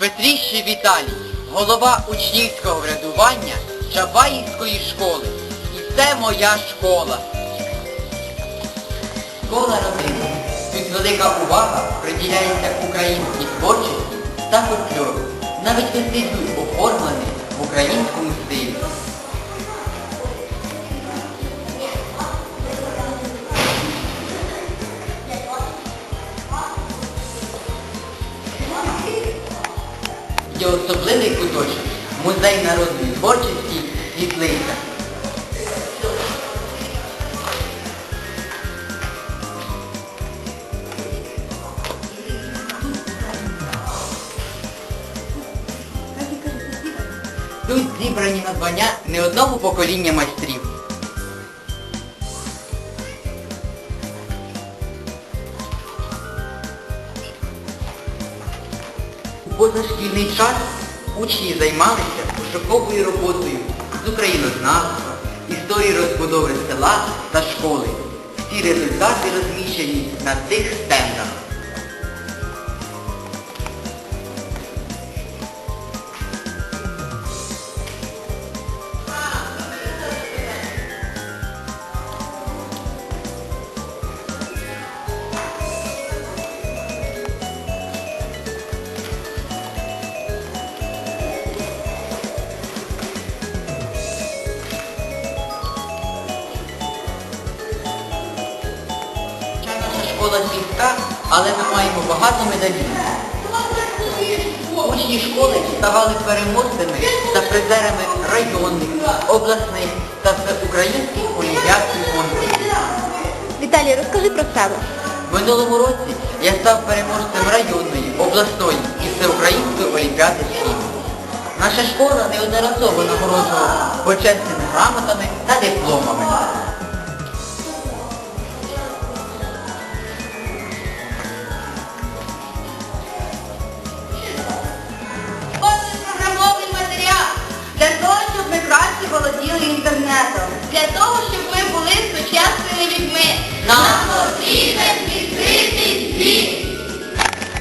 Петріщий Віталій, голова учнівського врядування Чабаївської школи. І це моя школа. Школа родини. Тут велика увага приділяється українській творчості та фольклору. Навіть вестибюль оформлений в українському стилі. Є особливий куточок музей народної творчості Світлиця. Тут зібрані надбання не одного покоління майстрів. Позашкільний час учні займалися пошуковою роботою з українознавства, історії розбудови села та школи. Ці результати розміщені на цих стендах. Школа сільська, але ми маємо багато медалів. Учні школи ставали переможцями та призерами районних, обласних та всеукраїнських олімпіад і конкурсів. Віталій, розкажи про себе. В минулому році я став переможцем районної, обласної і всеукраїнської олімпіади світу. Наша школа неодноразово нагороджувала почесними грамотами та дипломами. Vamos, Libertad.